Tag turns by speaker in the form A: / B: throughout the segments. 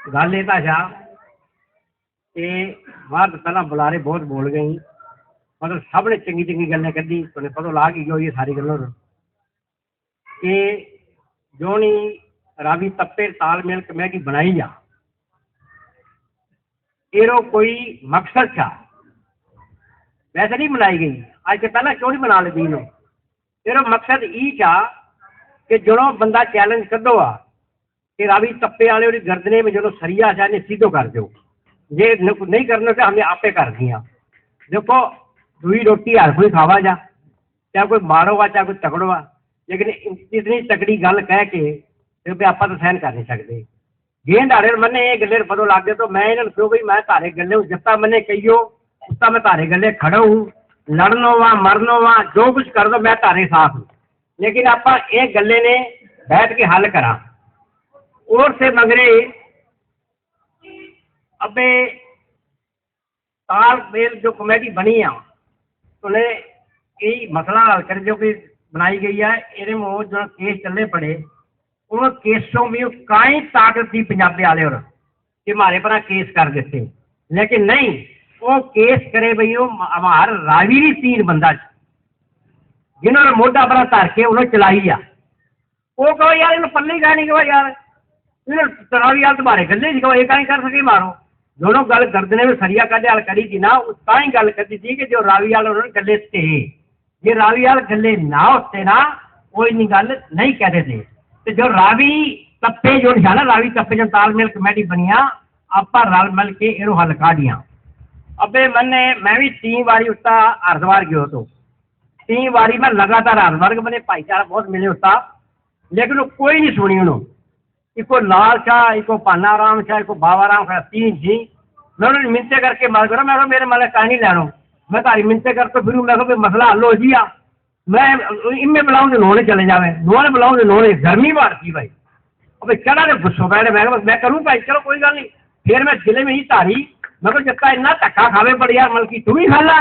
A: ਗੱਲ ਇਹ ਭਾਸ਼ਾ ਕਿ ਬਾਹਰ ਤੋਂ ਪਹਿਲਾਂ ਬੁਲਾਰੇ ਬਹੁਤ ਬੋਲ ਗਈ ਮਤਲਬ ਸਭ ਨੇ ਚੰਗੀ ਚੰਗੀ ਗੱਲਾਂ ਕੱਢੀ ਤੁਹਾਨੂੰ ਪਤਾ ਲਾ ਕੇ ਗਈ ਇਹ ਸਾਰੀ ਗੱਲਾਂ ਨੂੰ ਕਿ ਜੋਨੀ ਰਾਵੀ ਤੱਪੇ ਤਾਲਮੇਲ ਕਮੇਟੀ ਬਣਾਈ ਆ ਇਹੋ ਕੋਈ ਮਕਸਦ ਛਾ ਵੈਸੇ ਨਹੀਂ ਬਣਾਈ ਗਈ ਅੱਜ ਤੋਂ ਪਹਿਲਾਂ ਕਿਉਂ ਨਹੀਂ ਬਣਾ ਲਈ ਇਹਨੂੰ ਇਹਦਾ ਮਕਸਦ ਇਹ ਛਾ ਕਿ ਜਦੋਂ ਬੰਦਾ ਚੈਲੰਜ ਕੱਢੋ ਆ कि रावी तप्पे वाले और गर्दने में जो सरिया है ने सीधो कर दो ये न- नहीं करने से हमने आपे कर दिया देखो दुई रोटी हर कोई खावा जा चाहे कोई मारो वा चाहे कोई तकड़ो वा लेकिन इन- इतनी तकड़ी गल कह के ते भी ਆਪਾਂ ਤਾਂ ਸਹਿਨ ਕਰ ਨਹੀਂ ਸਕਦੇ ਜੇ ਢਾੜੇ ਮੰਨੇ ਇਹ ਗੱਲੇ ਪਤੋ ਲੱਗ ਗਏ ਤਾਂ ਮੈਂ ਇਹਨਾਂ ਨੂੰ ਕਿਉਂ ਬਈ ਮੈਂ ਧਾਰੇ ਗੱਲੇ ਨੂੰ ਜਿੱਤਾ ਮੰਨੇ ਕਹੀਓ ਉਸਤਾ ਮੈਂ ਧਾਰੇ ਗੱਲੇ ਖੜਾ ਹੂੰ ਲੜਨੋ ਵਾ ਮਰਨੋ ਵਾ ਜੋ ਕੁਝ ਕਰ ਦੋ ਮੈਂ ਧਾਰੇ ਸਾਥ ਹੂੰ ਲੇਕਿਨ ਆਪਾਂ ਇਹ ਗੱਲੇ ਨੇ ਬੈਠ ਕੇ ਹੱਲ ਕਰਾਂ और से मगरे अबे तालमेल जो कमेटी बनी है उन्हें यही मसला हल कर जो कि बनाई गई है इन्हें वो जो केस चलने पड़े उन केसों में कई ताकत थी पंजाबी वाले और कि हमारे पर केस कर देते लेकिन नहीं वो केस करे भाई वो हमारा रावी तीन बंदा जिन्होंने मोटा बड़ा धर के उन्हें चलाई आ वो कहो यार इन पल्ली गाने के यार तरावी यार तुम्हारे गले जी एक आई कर सके मारो। दोनों गल करदने में सरिया कल करी थी ना, उस ताई गल करती थी कि जो रावी आल उन्होंने गले से। ये रावी आल गले ना होते ना, वो इन गल नहीं कहते थे तो जो रावी तप्पे, जो निशाना रावी तप्पे जो तालमेल कमेटी बनिया, आपा रल मिल के एरो हल काढ़िया। अबे मैंने मैं भी तीन बारी उसका हरिद्वार गयो तो। तीन बारी मैं लगातार हरिद्वार के मैंने भाईचारा बहुत मिले उसका लेकिन वो कोई नहीं सुनी उन्होंने। इको लाल शाह इको पाना राम शाह इको बाबा राम शाह तीन जी। मैं मिनते करके मार करो, मैं कहा मेरे माले कहानी लेनो मैं तारी मिनते करके फिर मैं कहा मसला हल हो जिया मैं इनमें बुलाऊं तो नोने चले जावे। नोने बुलाऊं तो नोने, गर्मी मारती भाई। अब चढ़ा तो गुस्सो बैठे, मैं मैं करूँ भाई, चलो कोई गल नहीं। फिर मैं ज़िले में ही तारी। मैं कहा जितना इतना धक्का खावे पड़ यार मलकी तुम ही खा ला।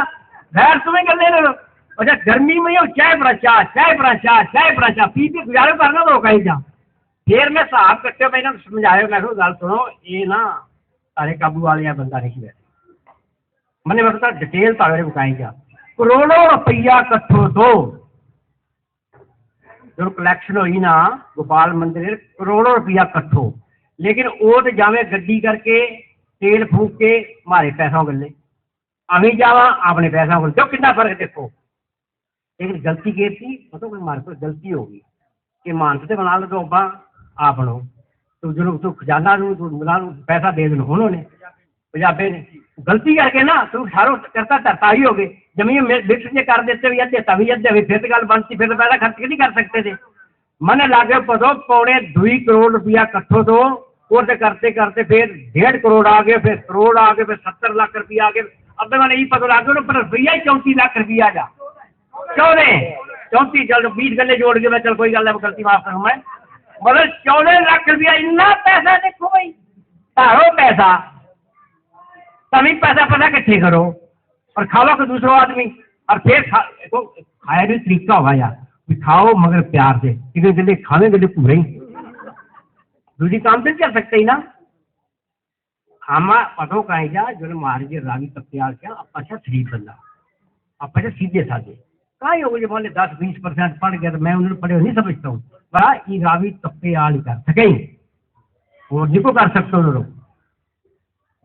A: खैर तुम्हें कर ले अच्छा गर्मी में चाय चाह चाय बड़ा चाय चाह पी पी गुजारे करना तो कहीं जा फिर मैं साहब करके मैं इन्होंने समझाया मैं कहा गल सुनो ये ना तारे काबू वाले बंदा नहीं है मैंने मैं पता डिटेल तारे बुकाई जा करोड़ों रुपया कट्ठो दो जो कलैक्शन हुई ना गोपाल मंदिर करोड़ों रुपया कट्ठो लेकिन वो तो जावे गड्डी करके तेल फूक के मारे पैसों गले अभी जावा अपने पैसों को जो कितना फर्क देखो लेकिन गलती की थी पता कोई हमारे को गलती होगी कि मानस ਤੇ ਬਣਾ ਲਓ ਆਪ ਨੂੰ ਤੂੰ ਜਿਹਨੂੰ ਤੂੰ ਖਜ਼ਾਨਾ ਨੂੰ ਤੂੰ ਮੁਲਾ ਨੂੰ ਪੈਸਾ ਦੇ ਦੇਣ ਉਹਨਾਂ ਨੇ ਪੰਜਾਬੇ ਨੇ ਗਲਤੀ ਕਰਕੇ ਨਾ ਤੂੰ ਸਾਰੋ ਕਰਤਾ ਧਰਤਾ ਹੀ ਹੋ ਗਏ जमीन में लिस्ट ने कर देते हुए देता भी यदि अभी फिर गल बनती फिर पैसा खर्च नहीं कर सकते थे मन लागे पदो पौने दुई करोड़ रुपया कट्ठो दो और करते करते फिर डेढ़ करोड़ आ गए फिर करोड़ आ गए फिर सत्तर लाख रुपया आ गए अब मैंने ये पता लग गया पर रुपया ही चौंती लाख रुपया जा चौदह चौंती चलो बीस गले जोड़ के मैं चल कोई गल गलती माफ करूँ मैं मतलब चौदह लाख रुपया इतना पैसा देखो भाई। तारो पैसा। तभी पैसा पैसा इकट्ठे करो। और खाओ को दूसरा आदमी। और फिर खा, तो खाया भी तरीका होगा यार। खाओ मगर प्यार से। क्योंकि गले खावे गले पूरे ही दूसरी काम नहीं कर सकते ही ना। आमा पतो जा जो मार के रावी तख्तियार क्या अच्छा शरीफ बंदा। आप अच्छा सीधे साधे। कहीं हो बोले, दस बीस परसेंट पढ़ गया तो मैं उन्होंने पढ़े नहीं समझता हूँ। बड़ा ये रावी तख्ते आल ही कर सके और जिको कर सकते हो उन्होंने।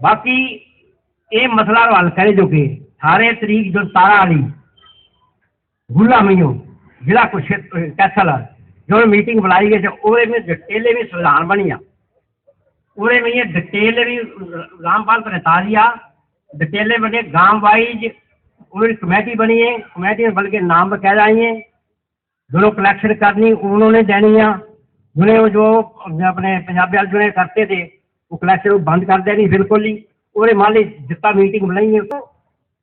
A: बाकी ये मसला हल करे जो कि अठारह तरीक जो तारा वाली गुला मईयो जिला कुछ कैसल जो मीटिंग बुलाई गई ओरे में डिटेले भी संविधान बनिया ओरे में ये डिटेल भी रामपाल प्रतारिया डिटेले बने गाँव वाइज उन्होंने कमेटी बनी है कमेटी में बल्कि नाम बकायदा आई है दोनों कलेक्शन करनी उन्होंने देनी है जिन्हें वो जो अपने पंजाबी वाले जो करते थे वो कलेक्शन बंद कर देनी बिल्कुल ही और मान ली जितना मीटिंग बुलाई है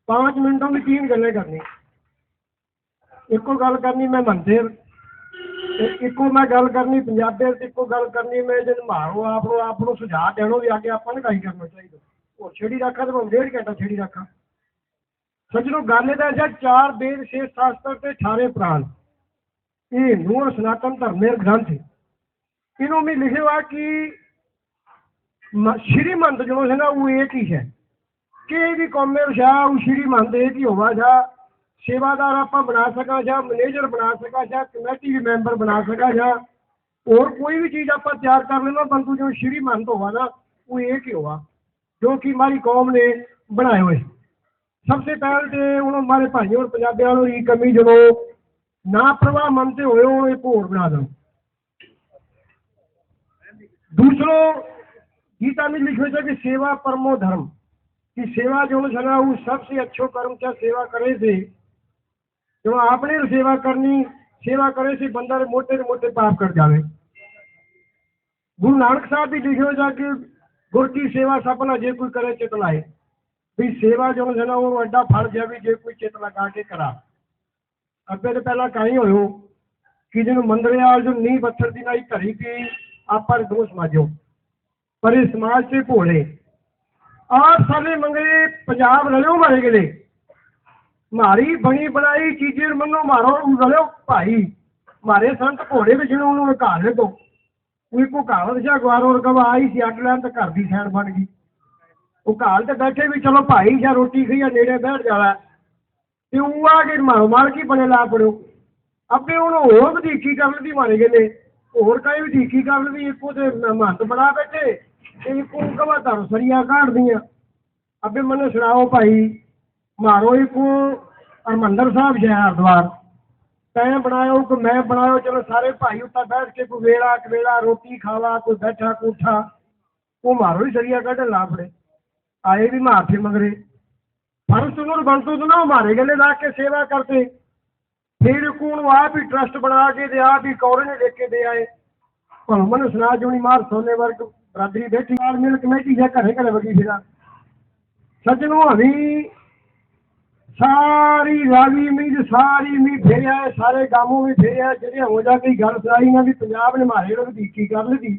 B: पाँच मिनटों में तीन गल्ले करनी ਇੱਕੋ ਗੱਲ ਕਰਨੀ ਮੈਂ ਮੰਦਿਰ ਤੇ ਇੱਕੋ ਮੈਂ ਗੱਲ ਕਰਨੀ ਪੰਜਾਬੀ ਤੇ ਇੱਕੋ ਗੱਲ ਕਰਨੀ ਮੈਂ ਜਨ ਮਾਰੋ ਆਪ ਨੂੰ ਆਪ ਨੂੰ ਸੁਝਾਅ ਦੇਣੋ ਵੀ ਅੱਗੇ ਆਪਾਂ ਨੂੰ ਕਾਈ ਕਰਨਾ ਚਾਹੀਦਾ ਉਹ ਛੇੜੀ ਰੱਖਾ ਤੇ ਸੱਜਣੋ, ਗੱਲ ਇਹਦਾ ਜਦ ਚਾਰ ਵੇਦ ਸ਼ੇਸ਼ ਸ਼ਾਸਤਰ ਤੇ 18 ਪ੍ਰਾਣ। ਇਹ ਮੂਲ ਸਨਾਤਨ ਧਰਮ ਦੇ ਗ੍ਰੰਥ ਇਹਨੂੰ ਵੀ ਲਿਖਿਆ ਕਿ ਸ਼੍ਰੀਮੰਤ ਜੋ ਹੈ ਨਾ ਉਹ ਇਹ ਕੀ ਹੈ? ਕਿ ਵੀ ਕੌਮੇ ਰਸ਼ਾ ਉਹ ਸ਼੍ਰੀਮੰਤ ਇਹ ਕੀ ਹੋਵਾ ਜਾ ਸੇਵਾਦਾਰ ਆਪਾਂ ਬਣਾ ਸਕਾਂ ਜਾਂ ਮੈਨੇਜਰ ਬਣਾ ਸਕਾਂ ਜਾਂ ਕਮੇਟੀ ਵੀ ਮੈਂਬਰ ਬਣਾ ਸਕਾਂ ਜਾਂ ਹੋਰ ਕੋਈ ਵੀ ਚੀਜ਼ ਆਪਾਂ ਤਿਆਰ ਕਰ ਲੈਣਾ ਬੰਦੂ ਜੋ ਸ਼੍ਰੀਮੰਤ ਹੋਵਾ ਨਾ, ਉਹ ਇਹ ਕੀ ਹੋਵਾ? ਜੋ ਕਿ ਮਾਰੀ ਕੌਮ ਨੇ ਬਣਾਏ ਹੋਏ। सबसे पहले तो उन्होंने हमारे भाइयों और पंजाबी वालों की कमी जो ना प्रवाह मनते हुए वो एक और बना दो दूसरों गीता में लिखे था कि सेवा परमो धर्म कि सेवा जो है ना वो सबसे अच्छो कर्म क्या सेवा करे से जो आपने सेवा करनी सेवा करे से बंदा रे मोटे रे मोटे पाप कर जावे गुरु नानक साहब भी लिखे हो जा कि गुर की सेवा सपना जे कोई करे चित ਵੀ ਸੇਵਾ ਜੋ ਹੈ ਨਾ, ਉਹ ਐਡਾ ਫਰਜ਼ ਹੈ ਵੀ ਜੇ ਕੋਈ ਚਿੱਤ ਲਗਾ ਕੇ ਕਰਾ। ਅੱਗੇ ਤੋਂ ਪਹਿਲਾਂ ਕਾਹੀ ਹੋਇਓ ਕਿ ਜਿਹਨੂੰ ਮੰਦਰਿਆ ਜੋ ਨੀ ਪੱਥਰ ਦੀ ਨਾਈ ਧਰੀ ਕੀ ਆਪਾਂ ਦੋ ਸਮਾਜੋ ਪਰ ਇਹ ਸਮਾਜ ਤੇ ਭੋਲੇ। ਆਪ ਸਾਰੇ ਮੰਗੇ ਪੰਜਾਬ ਰਲਿਓ ਮਾਰੇ ਗਲੇ ਮਾਰੀ ਬਣੀ ਬਣਾਈ ਚੀਜ਼ੇ ਮੰਨੋ, ਮਾਰੋ ਰਲਿਓ ਭਾਈ। ਮਾਰੇ ਸੰਤ ਭੋਲੇ ਵਿਛਣੋ ਉਹਨੂੰ ਘਾਲ ਲੈ ਦੋ। ਕੋਈ ਕੋ ਕਹਾਵਤ ਸ਼ਾ ਗਵਾਰ ਔਰ ਗਵਾ ਆਈ ਸੀ ਅੱਡ ਲੈਣ ਤਾਂ ਘਰ ਦੀ ਸੈਣ ਬਣ ਗਈ। ਉਹ ਘਾਲ ਤੇ ਬੈਠੇ ਵੀ ਚਲੋ ਭਾਈ ਜਾਂ ਰੋਟੀ ਖਾਈਆ ਨੇੜੇ ਬੈਠ ਜਾਵਾ ਤੇ ਉਹ ਆ ਕੇ ਮਾਰੋ ਮਾਰ ਕੀ ਬਣੇ ਲਾ ਪੜਿਓ ਅੱਗੇ ਹੁਣ ਹੋਰ ਵਧੀਕੀ ਕਰਨ ਦੀ ਮਾਰੇ ਗਏ ਹੋਰ ਕਈ ਵਧੀਕੀ ਕਰਨ ਦੀ, ਇੱਕੋ ਤੇ ਮਹੰਤ ਬਣਾ ਬੈਠੇ। ਤੇ ਇੱਕੋ ਕਵਾ ਧਰ ਸਰੀਆ ਕਾਢਦੀਆਂ। ਅੱਗੇ ਮੈਨੂੰ ਸੁਣਾਓ ਭਾਈ, ਮਾਰੋ ਇੱਕੋ ਹਰਮੰਦਰ ਸਾਹਿਬ ਜੈ ਹਰਦੁਆਰ। ਤੈਂ ਬਣਾਇਓ ਕਿ ਮੈਂ ਬਣਾਇਓ, ਚਲੋ ਸਾਰੇ ਭਾਈ ਉੱਤੇ ਬੈਠ ਕੇ ਕੋਈ ਵੇਲਾ ਕਵੇਲਾ, ਰੋਟੀ ਖਾਵਾ ਕੋਈ ਬੈਠਾ ਕੋਠਾ ਉਹ ਮਾਰੋ ਹੀ ਸਰੀਆ ਕੱਢਣ ਲਾ ਪੜੇ। ਆਏ ਵੀ ਮਾਰਥੇ ਮਗਰੇ। ਫਰਸ ਨੂੰ ਬੰਤੂ ਤੋਂ ਨਾ ਮਾਰੇ ਗਲੇ ਲਾ ਕੇ ਸੇਵਾ ਕਰਤੇ ਫਿਰ ਕੋਣ ਆਪ ਹੀ ਟਰਸਟ ਬਣਾ ਕੇ ਤੇ ਆਪ ਹੀ ਕੌਰੇ ਨੇ ਲਿਖ ਕੇ ਦੇ ਆਏ। ਭਲ ਮਨ ਸੁਣਾ ਜੋਣੀ ਮਾਰ ਸੋਨੇ ਵਰਗ ਬਰਾਦਰੀ ਬੈਠੀ ਨਾਲ ਮਿਲ ਕਮੇਟੀ ਦੇ ਘਰੇ ਘਰੇ ਵਗੀ ਫਿਰਾ। ਸੱਜਣੋ ਹਵੀ ਸਾਰੀ ਰਾਵੀ ਮੀਂਹ ਸਾਰੀ ਮੀਂਹ ਫੇਰਿਆ ਹੈ, ਸਾਰੇ ਗਾਮੋਂ ਵੀ ਫੇਰਿਆ ਜਿਹੜੇ ਹੋ ਜਾ ਕੇ ਗੱਲ ਸੁਣਾਈ ਨਾ ਵੀ ਪੰਜਾਬ ਨੇ ਮਾਰੇ ਲੋਕ ਦੀਕੀ ਕਰ ਲਈ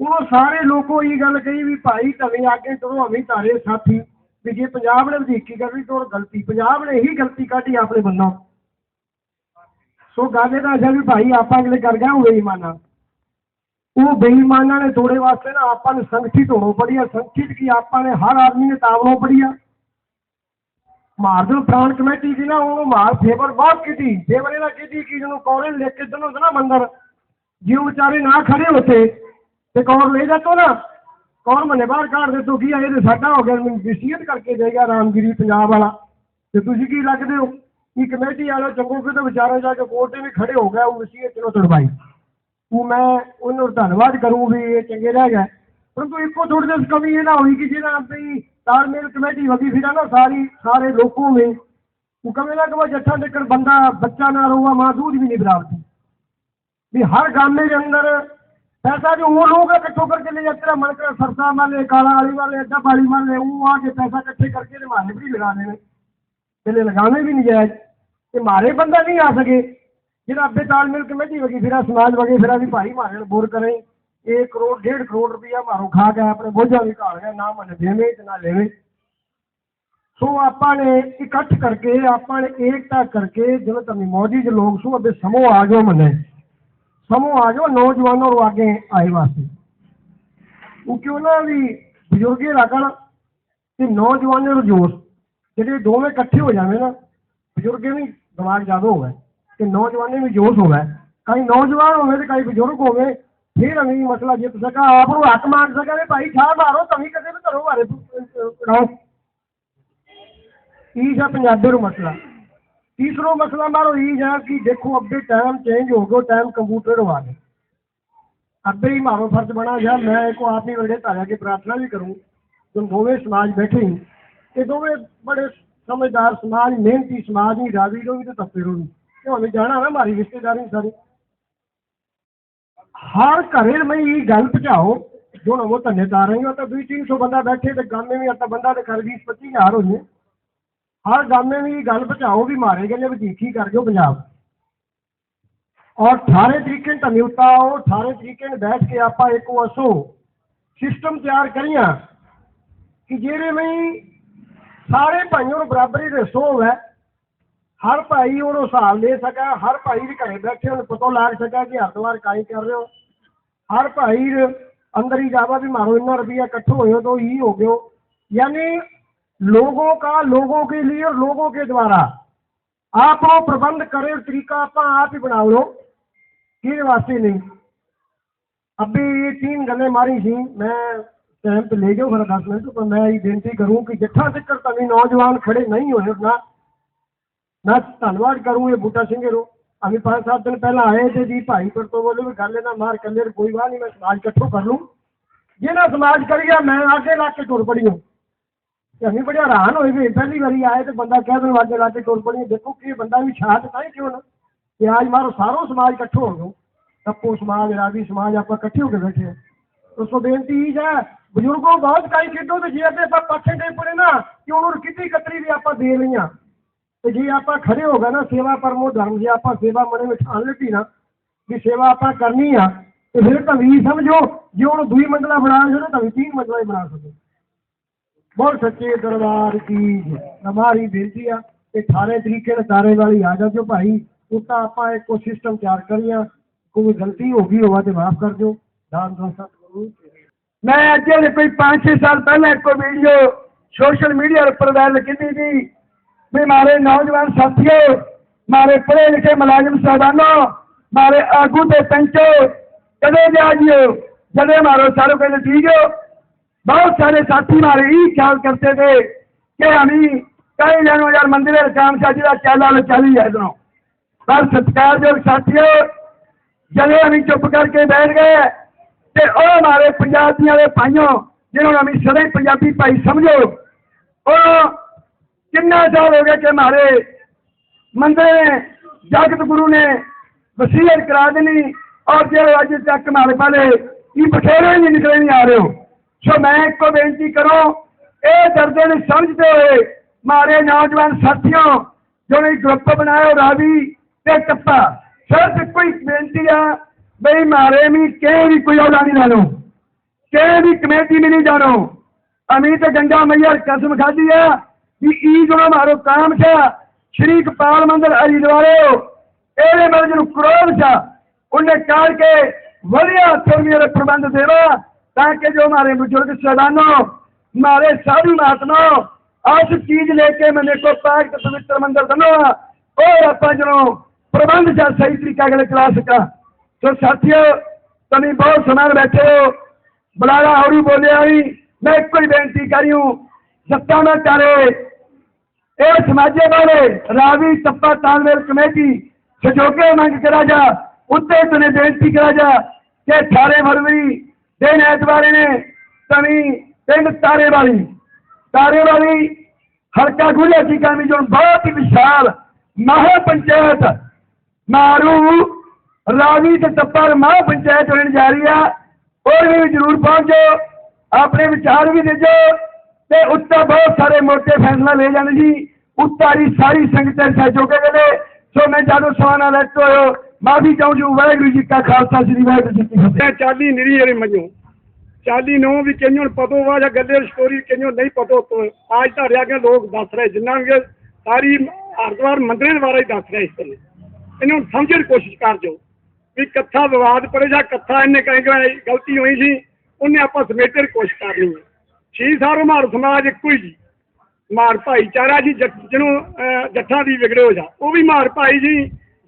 B: ਉਹ ਸਾਰੇ ਲੋਕੋ ਇਹ ਗੱਲ ਕਹੀ ਵੀ ਭਾਈ ਤਵੇਂ ਅੱਗੇ ਤੁਰੋ ਹਮੀ ਤਾਰੇ ਸਾਥੀ। ਵੀ ਜੇ ਪੰਜਾਬ ਨੇ ਵਧੀਕੀ ਕਰੀ ਤਾਂ ਗਲਤੀ। ਪੰਜਾਬ ਨੇ ਹੀ ਗਲਤੀ ਕੱਢੀ ਆਪਣੇ ਬੰਨੋਂ। ਸੋ ਗੱਲ ਇਹਦਾ ਹੈ ਵੀ ਭਾਈ ਆਪਾਂ ਜਿਹੜੇ ਕਰ ਗਏ ਉਹ ਬੇਈਮਾਨਾ। ਉਹ ਬੇਈਮਾਨਾਂ ਨੇ ਤੋੜੇ ਵਾਸਤੇ ਨਾ ਆਪਾਂ ਨੂੰ ਸੰਗਠਿਤ ਹੋਣਾ ਪੜੀਆ ਸੰਗਠਿਤ ਕੀ ਆਪਾਂ ਨੇ ਹਰ ਆਦਮੀ ਨੇ ਤਾਵਣੋਂ ਪੜੀਆ ਮਾਰ ਦਿਓ, ਪ੍ਰਾਣ ਕਮੇਟੀ ਦੀ ਨਾ ਉਹ ਮਾਰ, ਫੇਵਰ ਬਹੁਤ ਕੀਤੀ। ਫੇਵਰ ਇਹਨਾਂ ਕੀਤੀ ਕਿ ਜਿਹਨੂੰ ਕੌਰੇ ਲਿਖ ਕੇ ਦਿਨੋਂ ਨਾ ਮੰਦਰ। ਜੇ ਉਹ ਵਿਚਾਰੇ ਨਾ ਖੜੇ ਹੋਤੇ ਤੇ ਕੌਣ ਨਹੀਂ ਦੱਸੋ ਨਾ ਕੌਣ ਮੰਨੇ ਬਾਹਰ ਘਾੜ ਦੇ ਦੁਖੀ ਆ ਇਹਦੇ ਸਾਡਾ ਹੋ ਗਿਆ ਨਸੀਹਤ ਕਰਕੇ ਜਾਏਗਾ ਰਾਮਗਿਰੀ ਪੰਜਾਬ ਵਾਲਾ। ਤੇ ਤੁਸੀਂ ਕੀ ਲੱਗਦੇ ਹੋ? ਕਿ ਕਮੇਟੀ ਵਾਲਾ ਚੰਗੂ ਕਿਤੇ ਵਿਚਾਰਾ ਜਾ ਕੇ ਕੋਰਟ ਵੀ ਖੜੇ ਹੋ ਗਿਆ ਉਹ ਨਸੀਹਤ ਨੂੰ ਤੜਵਾਈ ਉਹ ਮੈਂ ਉਹਨਾਂ ਦਾ ਧੰਨਵਾਦ ਕਰੂੰ ਵੀ ਇਹ ਚੰਗੇ ਰਹਿ ਗਏ। ਪਰੰਤੂ ਇੱਕੋ ਥੋੜੀ ਜਿਹੀ ਕਮੀ ਇਹ ਨਾ ਹੋਈ ਕਿ ਜਿਹੜਾ ਆਪਣੀ ਤਾਲਮੇਲ ਕਮੇਟੀ ਵਗੀ ਫਿਰਾਂ ਨਾ ਸਾਰੀ ਸਾਰੇ ਲੋਕੋਂ ਵਿੱਚ ਉਹ ਕਮੇ ਨਾ ਕਵਾ ਜੱਠਾ ਟੱਕਰ ਬੰਦਾ ਬੱਚਾ ਨਾ ਰੋਵਾ, ਮਾਂ ਦੂਧ ਵੀ ਨਹੀਂ ਬਰਾਬਰ ਵੀ ਹਰ ਗਾਮੇ ਦੇ ਅੰਦਰ पैसा जो वो लोग इकट्ठो करके ले जाते हैं मन कर सरसा वाले काला वाली वाले अड्डा वाली वाले वो आके पैसा इकट्ठे करके ते मारे भी लगा देने पहले लगाने भी नहीं जायज ते मारे बंदा नहीं आ सके ਜਿਹੜਾ ਅੱਬੇ ਤਾਲਮੇਲ ਕਮੇਟੀ ਵਗੀ ਫਿਰਾ ਸਮਾਜ ਵਗੇ ਫਿਰਾ ਵੀ ਭਾਈ ਮਾਰੇ ਨੂੰ ਬੋਰ ਕਰੇ 1 ਕਰੋੜ 1.5 ਕਰੋੜ ਰੁਪਇਆ ਮਾਰੋ ਖਾ ਕੇ ਆਪਣੇ ਬੋਝਾਂ ਵੀ ਘਾਲ ਗਿਆ ਨਾ ਮਨ ਦੇਵੇ ਤੇ ਨਾ ਲੈਵੇ ਸੋ ਆਪਾਂ ਨੇ ਇਕੱਠ ਕਰਕੇ ਆਪਾਂ ਨੇ ਏਕਤਾ ਕਰਕੇ ਜਦੋਂ ਤਮੀ ਮੌਜੀ ਦੇ ਲੋਕ ਸੂ ਅੱਬੇ ਸਮੂਹ ਆ ਜਾਓ ਮਨੇ ਸਮੂਹ ਆ ਜਾਓ ਨੌਜਵਾਨਾਂ ਨੂੰ ਅੱਗੇ ਆਏ ਵਾਸਤੇ ਉਹ ਕਿਉਂ ਨਾ ਵੀ ਬਜ਼ੁਰਗੇ ਲੱਗਣ ਤੇ ਨੌਜਵਾਨਾਂ ਨੂੰ ਜੋਸ਼ ਜਿਹੜੇ ਦੋਵੇਂ ਇਕੱਠੇ ਹੋ ਜਾਵੇ ਨਾ ਬਜ਼ੁਰਗੇ ਵੀ ਦਿਮਾਗ ਜ਼ਿਆਦਾ ਹੋਵੇ ਤੇ ਨੌਜਵਾਨੇ ਵੀ ਜੋਸ਼ ਹੋਵੇ ਕਈ ਨੌਜਵਾਨ ਹੋਵੇ ਤੇ ਕਈ ਬਜ਼ੁਰਗ ਹੋਵੇ ਫਿਰ ਅਮੀ ਮਸਲਾ ਜਿੱਤ ਸਕਾ ਆਪ ਨੂੰ ਹੱਕ ਮੰਗ ਸਕਾ ਵੀ ਭਾਈ ਛਾਹ ਮਾਰੋ ਤਵੀ ਕਦੇ ਵੀ ਘਰੋਂ ਮਾਰੇ ਰਹੋ ਇਹ ਹੈ ਪੰਜਾਬੀ ਨੂੰ ਮਸਲਾ ਤੀਸਰੋ ਮਸਲਾ ਮਾਰੋ ਇਹ ਹੈ ਕਿ ਦੇਖੋ ਅੱਗੇ ਟਾਈਮ ਚੇਂਜ ਹੋ ਗਿਆ ਟਾਈਮ ਕੰਪਿਊਟਰ ਆ ਗਿਆ ਅੱਬੇ ਹੀ ਮਾਰੋ ਫਰਜ਼ ਬਣਾ ਜਾ ਮੈਂ ਇੱਕ ਆਪ ਹੀ ਵਰਗੇ ਧਾਰਿਆ ਕੇ ਪ੍ਰਾਰਥਨਾ ਵੀ ਕਰੂੰ ਤੁਮ ਦੋਵੇਂ ਸਮਾਜ ਬੈਠੇ ਹੀ ਇਹ ਦੋਵੇਂ ਬੜੇ ਸਮਝਦਾਰ ਸਮਾਜ, ਮਿਹਨਤੀ ਸਮਾਜ ਨਹੀਂ ਰਾਵੀ ਰੋ ਵੀ ਤੇ ਤੱਪੇ ਰੋ ਵੀ ਕਿਉਂ ਹਮੇ ਜਾਣਾ ਨਾ ਮਾਰੀ ਰਿਸ਼ਤੇਦਾਰੀ ਸਾਰੀ। ਹਰ ਘਰੇ ਮੈਂ ਇਹ ਗੱਲ ਪਹੁੰਚਾਓ, ਜੋ ਨਾ ਉਹ ਧੰਨੇ ਤਾਰ ਰਹੀ ਹੋ ਤਾਂ 2-300 ਬੰਦਾ ਬੈਠੇ ਤੇ ਗਾਮੇ ਵੀ ਅੱਤਾ ਬੰਦਾ ਤੇ ਕਰ 20-25 ਹਜ਼ਾਰ ਹੋ ਹਰ ਗਾਮੇ ਦੀ ਗੱਲ ਪਹੁੰਚਾਓ ਵੀ ਮਾਰੇ ਗਏ ਨੇ ਵਧੀਕੀ ਕਰ ਦਿਓ ਪੰਜਾਬ। ਔਰ ਸਾਰੇ ਤਰੀਕੇ ਤੁਹਾਨੂੰ ਉਤਾਓ ਸਾਰੇ ਤਰੀਕੇ ਬੈਠ ਕੇ ਆਪਾਂ ਇੱਕ ਵਸੋ ਸਿਸਟਮ ਤਿਆਰ ਕਰੀਆਂ ਕਿ ਜਿਹੜੇ ਵੀ ਸਾਰੇ ਭਾਈਆਂ ਨੂੰ ਬਰਾਬਰੀ ਦੇ ਸੋਹ ਹੈ, ਹਰ ਭਾਈ ਉਹਨੂੰ ਹਿਸਾਬ ਦੇ ਸਕਾ, ਹਰ ਭਾਈ ਦੇ ਘਰੇ ਬੈਠੇ ਉਹਨੂੰ ਪਤਾ ਲੱਗ ਸਕਾ ਕਿ ਹਰਦਵਾਰ ਕਾਈ ਕਰ ਰਹੇ ਹੋ। ਹਰ ਭਾਈ ਅੰਦਰ ਹੀ ਜਾਵਾ ਵੀ ਮਾਰੋ, ਇੰਨਾ ਰੁਪਈਆ ਇਕੱਠ ਹੋਇਓ ਤੋਂ ਹੀ ਹੋ। ਗਿਓ ਯਾਨੀ लोगों का लोगों के लिए और लोगों के द्वारा आप वो प्रबंध करे और तरीका आप आप ही बना लो किस वास्ते नहीं अभी ये तीन गल्लें मारी सी मैं टाइम पे ले जाओ मेरा दस मिनट पर मैं ये बेनती करूं कि जिठा तक तभी नौजवान खड़े नहीं होए ना मैं धन्यवाद करूं ये बूटा सिंह रो अभी पाँच सात दिन पहला आए थे जी भाई पर तो बोले भी गल ना मार कले कोई बात नहीं मैं समाज इकट्ठो कर लूं जे ना समाज कर गया मैं आगे ला के टुर पड़ी हूँ ਤੇ ਅਸੀਂ ਬੜੇ ਹੈਰਾਨ ਹੋਏ ਵੀ ਪਹਿਲੀ ਵਾਰੀ ਆਏ ਤੇ ਬੰਦਾ ਕਹਿ ਦਿੰਦਾ ਅੱਗੇ ਲਾ ਕੇ ਟੋਲ ਪੜੀ ਦੇਖੋ ਕਿ ਬੰਦਾ ਵੀ ਛਾਤ ਤਾਂ ਹੀ ਕਿਉਂ ਨਾ ਕਿ ਅੱਜ ਮਾਰੋ ਸਾਰੋ ਸਮਾਜ ਇਕੱਠੋ ਹੋ ਗਏ। ਟੱਪੋ ਸਮਾਜ, ਰਾਵੀ ਸਮਾਜ, ਆਪਾਂ ਇਕੱਠੇ ਹੋ ਕੇ ਬੈਠੇ ਹਾਂ। ਉਸ ਤੋਂ ਬੇਨਤੀ ਇਹ ਹੈ, ਬਜ਼ੁਰਗੋ ਬਹੁਤ ਕਾਈ ਖੇਡੋ ਤੇ ਜੇ ਅੱਗੇ ਆਪਾਂ ਪਾਠੇ ਦੇ ਪੜੇ ਨਾ ਕਿ ਉਹਨੂੰ ਕਿੱਤੀ ਕਤਰੀ ਵੀ ਆਪਾਂ ਦੇ ਲਈਆਂ ਤੇ ਜੇ ਆਪਾਂ ਖੜੇ ਹੋ ਗਏ ਨਾ, ਸੇਵਾ ਪਰਮੋ ਧਰਮ, ਜੇ ਆਪਾਂ ਸੇਵਾ ਮਨੇ ਵਿੱਚ ਠਾਣ ਲੱਗੀ ਨਾ, ਵੀ ਸੇਵਾ ਆਪਾਂ ਕਰਨੀ ਆ, ਤੇ ਫਿਰ ਧਵੀ ਸਮਝੋ, ਜੇ ਉਹਨੂੰ ਦੂਈ ਮੰਡਲਾ ਬਣਾ ਸਕੋ ਤਾਂ ਵੀ ਤੀਨ ਮੰਡਲਾ ਹੀ ਬਣਾ ਸਕੋ बहुत सच्चे दरबार की हमारी बेनती है अठारह तरीके नारे वाली आ जाओ भाई। उसका आप सिस्टम तैयार करिए कोई गलती होगी होगा तो माफ़ कर दो राम
C: सतगुरु। मैं अच्छे कोई पाँच छह साल पहले एक वीडियो सोशल मीडिया पर वायरल की थी। भी मारे नौजवान साथियों, मारे पढ़े लिखे मुलाजिम साहबानों, मारे आगू के पंचो, कदे जा जियो मारो सारो कहते ठीक हो। बहुत सारे साथी हमारे यही ख्याल करते थे कि हम ही कई जनों यार मंदिर काम साजी का चाला चाली है इधरों पर सत्कारयोग साथियों जदे हम चुप करके बैठ गए ਤੇ ਉਹ ਹਮਾਰੇ ਪੰਜਾਬੀਆਂ ਦੇ ਭਾਈਓ ਜਿਹਨਾਂ ਨੂੰ ਅਸੀਂ ਸਦਾ ਹੀ ਪੰਜਾਬੀ ਭਾਈ ਸਮਝੋ ਉਹ ਕਿੰਨਾ ਸਾਲ ਹੋ ਗਏ ਕਿ ਹਮਾਰੇ ਮੰਦਰ ਜਗਤ ਗੁਰੂ ਨੇ ਵਸੀਅਤ ਕਰਾ ਦੇਣੀ ਔਰ ਜਿਹੜੇ ਅੱਜ ਤੱਕ ਹਮਾਰੇ ਵਾਲੇ ਇਹ ਬਠੇਰੇ ਨਹੀਂ ਨਿਕਲੇ ਨਹੀਂ ਆ ਰਹੇ ਹੋ ਸੋ ਮੈਂ ਇੱਕੋ ਬੇਨਤੀ ਕਰੋ, ਇਹ ਦਰਦੇ ਨੂੰ ਸਮਝਦੇ ਹੋਏ ਮਾਰੇ ਨੌਜਵਾਨ ਸਾਥੀਆਂ ਜਿਹੜੇ ਗਰੁੱਪ ਬਣਾਇਆ ਰਾਵੀ ਤੇ ਟੱਪਾ। ਸਿਰਫ ਇੱਕੋ ਹੀ ਬੇਨਤੀ ਆ ਬਈ ਮਾਰੇ ਵੀ ਕਿਸੇ ਵੀ ਕੋਈ ਔਲਾ ਨਹੀਂ ਲਾਣੋ ਕਿਸੇ ਵੀ ਕਮੇਟੀ ਨਹੀਂ ਜਾਣੋ। ਅਮੀ ਗੰਗਾ ਮਈਆ ਕਸਮ ਖਾਦੀ ਆ ਵੀ ਈ ਜਿਹੜਾ ਮਾਰੋ, ਕਾਮ ਛਾ। ਸ਼੍ਰੀ ਕਪਾਲ ਮੰਦਰ ਅਲੀ ਦਵਾਰਿਓ ਇਹਦੇ ਮਰਜ ਨੂੰ ਕਰੋੜ ਛਾ, ਉਹਨੇ ਕਾਲ ਕੇ ਵਧੀਆ ਤੁਰਮੀਆਂ ਦੇ ਪ੍ਰਬੰਧ ਦੇਵਾ। ताकि जो हमारे बुज़ुर्ग सदानों, हमारे सारी महात्मा अस चीज़ लेके मैंने को पाक तो पवित्र मंदिर बनो और आप जो प्रबंध जा सही तरीके अगले चला सका। तो साथियों तभी बहुत समान बैठे हो। बुलाया और ही बोले आई, मैं एक ही बेनती करी हूँ, सत्ता में करे ए समाजे वाले, रावी तप्पा तालमेल कमेटी सहयोगे मंग करा जा उत्ते तुने बेनती करा जा के अठारह फरवरी ਦਿਨ ਐਤਵਾਰ ਨੇ ਤਵੀ ਪਿੰਡ ਤਾਰੇ ਵਾਲੀ ਤਾਰੇ ਵਾਲੀ ਹਲਕਾ ਗੁਲੇ ਦੀ ਕਾਮੀ ਜੋ ਬਹੁਤ ਹੀ ਵਿਸ਼ਾਲ ਮਹਾ ਪੰਚਾਇਤ ਮਾਰੂ ਰਾਵੀ ਤੇ ਤੱਪਰ ਮਹਾ ਪੰਚਾਇਤ ਹੋਣ ਜਾ ਰਹੀ ਆ। ਉਹ ਵੀ ਜਰੂਰ ਪਹੁੰਚੋ, ਆਪਣੇ ਵਿਚਾਰ ਵੀ ਦੇਜੋ ਤੇ ਉੱਤੇ ਬਹੁਤ ਸਾਰੇ ਮੋਟੇ ਫੈਸਲਾ ਲੈ ਜਾਣ ਜੀ। ਉੱਤਾਰੀ ਸਾਰੀ ਸੰਗਤ ਸਹਿਯੋਗ ਕਰੇ ਸੋ ਮੈਂ ਜਾਦੂ ਸਵਾਨਾ ਲੈਤੋ ਹੋਇਓ ਮਾਫੀ ਚਾਹੂੰ ਵਾਹਿਗੁਰੂ ਜੀ ਕਾ ਖਾਲਸਾ, ਸ੍ਰੀ ਵਾਹਿਗੁਰੂ ਜੀ ਕੀ ਫਤਿਹ।
D: ਚਾਲੀ ਨਿਰੀ ਜਿਹੜੇ ਮਜੋ। ਚਾਲੀ ਨੂੰ ਵੀ ਕਈਆਂ ਪਤੋ ਵਾ ਜਾਂ ਗੱਲੇ ਸਟੋਰੀ ਕਈਆਂ ਨਹੀਂ ਪਤੋ ਤੋ ਅੱਜ ਤਾਂ ਕੇ ਲੋਕ ਦੱਸ ਰਹੇ, ਜਿੰਨਾ ਵੀ ਸਾਰੀ ਹਰਦਵਾਰ ਮੰਦਰਾਂ ਦੇ ਹੀ ਦੱਸ ਰਹੇ ਇਸ ਤਰ੍ਹਾਂ ਇਹਨੂੰ ਸਮਝਣ ਕੋਸ਼ਿਸ਼ ਕਰ ਜੋ ਵੀ ਕੱਥਾ ਵਿਵਾਦ ਪੜੇ ਜਾਂ ਕੱਥਾ ਇਹਨੇ ਕਹੇ ਕਿ ਗਲਤੀ ਹੋਈ ਸੀ, ਉਹਨੇ ਆਪਾਂ ਸਮੇਟਣ ਦੀ ਕੋਸ਼ਿਸ਼ ਕਰਨੀ ਹੈ। ਛੀ ਸਾਰੋ ਮਾਰ ਸਮਾਜ ਇੱਕੋ ਹੀ ਜੀ। ਮਾਰ ਭਾਈਚਾਰਾ ਜੀ ਜਿਹਨੂੰ ਜੱਠਾਂ ਦੀ ਵਿਗੜੇ ਹੋ ਜਾ ਉਹ ਵੀ ਮਾਰ ਭਾਈ ਜੀ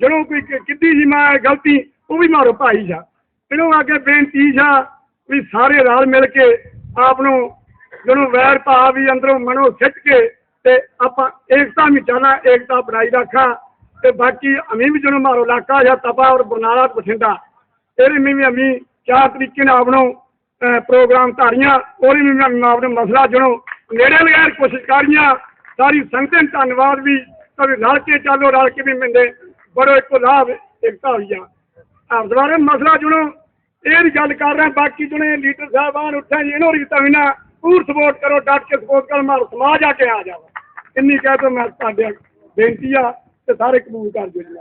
D: ਜਦੋਂ ਕੋਈ ਕ- ਕਿੱਦੀ ਜੀ ਮਾਰ ਗਲਤੀ, ਉਹ ਵੀ ਮਾਰੋ ਭਾਈ ਜਾ। ਇਹਨੂੰ ਅੱਗੇ ਬੇਨਤੀ ਜਾ ਵੀ ਸਾਰੇ ਰਲ ਮਿਲ ਕੇ ਆਪ ਨੂੰ ਜਿਹਨੂੰ ਵੈਰ ਭਾਵ ਵੀ ਅੰਦਰੋਂ ਮਨੋਂ ਸਿੱਟ ਕੇ ਤੇ ਆਪਾਂ ਏਕਤਾ ਮਿਟਾਣਾ ਏਕਤਾ ਬਣਾਈ ਰੱਖਾਂ ਤੇ ਬਾਕੀ ਅਮੀ ਵੀ ਜਿਹਨੂੰ ਮਾਰੋ ਲਾਕਾ ਜਾਂ ਤਪਾ ਔਰ ਬਰਨਾਲਾ ਬਠਿੰਡਾ, ਇਹਦੇ ਵਿੱਚ ਵੀ ਅਮੀ ਚਾਰ ਤਰੀਕੇ ਨਾਲ ਆਪਣੋ, ਅਹ, ਪ੍ਰੋਗਰਾਮ ਧਾਰੀਆਂ, ਉਹਦੇ ਵੀ ਮੈਂ ਆਪਣੇ ਮਸਲਾ ਜਿਹਨੂੰ ਨੇੜੇ ਲਗਾਉਣ ਦੀ ਕੋਸ਼ਿਸ਼ ਕਰੀਆਂ ਸਾਰੀ ਸੰਗਤ ਨੂੰ ਧੰਨਵਾਦ ਵੀ ਕਦੇ ਰਲ ਕੇ ਚੱਲੋ, ਰਲ ਕੇ ਵੀ ਮਿੰਦੇ ਬੜੋ ਇੱਕੋ ਲਾਭ, ਇਕਤਾ ਹੋਈ ਆ। ਆਪ ਦੁਬਾਰਾ ਮਸਲਾ ਜਿਹਨੂੰ ਇਹ ਵੀ ਗੱਲ ਕਰ ਰਹੇ, ਬਾਕੀ ਜਿਹੜੇ ਲੀਡਰ ਸਾਹਿਬਾਨ ਉੱਠੇ ਜੀ, ਇਹਨੂੰ ਰੀਤਾ ਵੀ ਨਾ ਪੂਰ ਸਪੋਰਟ ਕਰੋ, ਡਟ ਕੇ ਸਪੋਰਟ ਕਰੋ ਮਾਰ, ਸਮਾਜ ਆ ਕੇ ਆ ਜਾਵਾ। ਇੰਨੀ ਕਹਿ ਤੋਂ ਮੈਂ ਤੁਹਾਡੇ ਬੇਨਤੀ ਆ, ਤੇ ਸਾਰੇ ਕਬੂਲ ਕਰ ਦਿਓ ਜੀ।